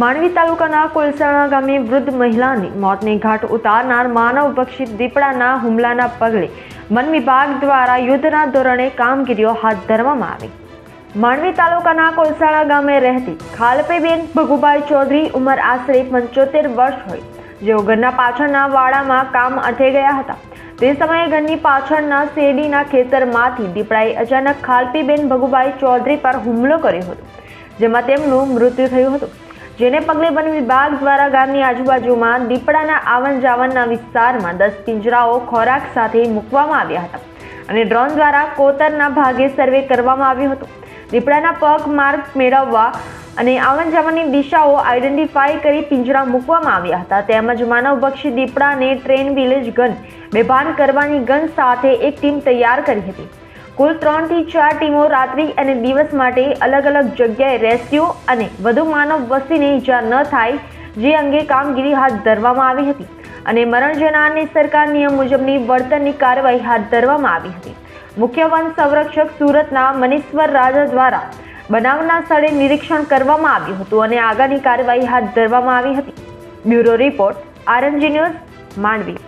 માંડવી તાલુકાના કોલસાણા ગામે વૃદ્ધ મહિલાની મોતને ઘાટ ઉતારનાર માનવ પક્ષી દીપડાના હુમલાના પગલે વન વિભાગ દ્વારા યુદ્ધના ધોરણે કામગીરીઓ હાથ ધરવામાં આવી. માંડવી તાલુકાના કોલસાણા ગામે રહેતી ખાલપેબેન ભગુભાઈ ચૌધરી ઉંમર આશરે પંચોતેર વર્ષ હોય. જેઓ ઘરના પાછળના વાડામાં કામ અર્થે ગયા હતા. તે સમયે ઘરની પાછળના શેરડીના ખેતરમાંથી દીપડાએ અચાનક ખાલપીબેન ભગુભાઈ ચૌધરી પર હુમલો કર્યો હતો, જેમાં તેમનું મૃત્યુ થયું હતું. જેને પગલે વન વિભાગ દ્વારા ગામની આજુબાજુમાં દીપડાના આવન જાવનના વિસ્તારમાં દસ પિંજરાઓ ખોરાક સાથે મૂકવામાં આવ્યા હતા અને ડ્રોન દ્વારા કોતરના ભાગે સર્વે કરવામાં આવ્યો હતો. દીપડાના પગ માર્ગ મેળવવા અને આવન જાવનની દિશાઓ આઈડેન્ટિફાઈ કરી પિંજરા મૂકવામાં આવ્યા હતા. તેમજ માનવભક્ષી દીપડાને ટ્રેન વિલેજ ગન બેભાન કરવાની ગન સાથે એક ટીમ તૈયાર કરી હતી. કુલ ત્રણથી ચાર ટીમો રાત્રિ અને દિવસ માટે અલગ અલગ જગ્યાએ રેસ્ક્યુ અને વધુ માનવ વસ્તીને ઈજા ન થાય જે અંગે કામગીરી હાથ ધરવામાં આવી હતી અને મરણ જનારને સરકાર નિયમ મુજબની વળતરની કાર્યવાહી હાથ ધરવામાં આવી હતી. મુખ્ય વન સંરક્ષક સુરતના મનીશ્વર રાજા દ્વારા બનાવના સ્થળે નિરીક્ષણ કરવામાં આવ્યું હતું અને આગળની કાર્યવાહી હાથ ધરવામાં આવી હતી. Bureau report RNG news Mandvi.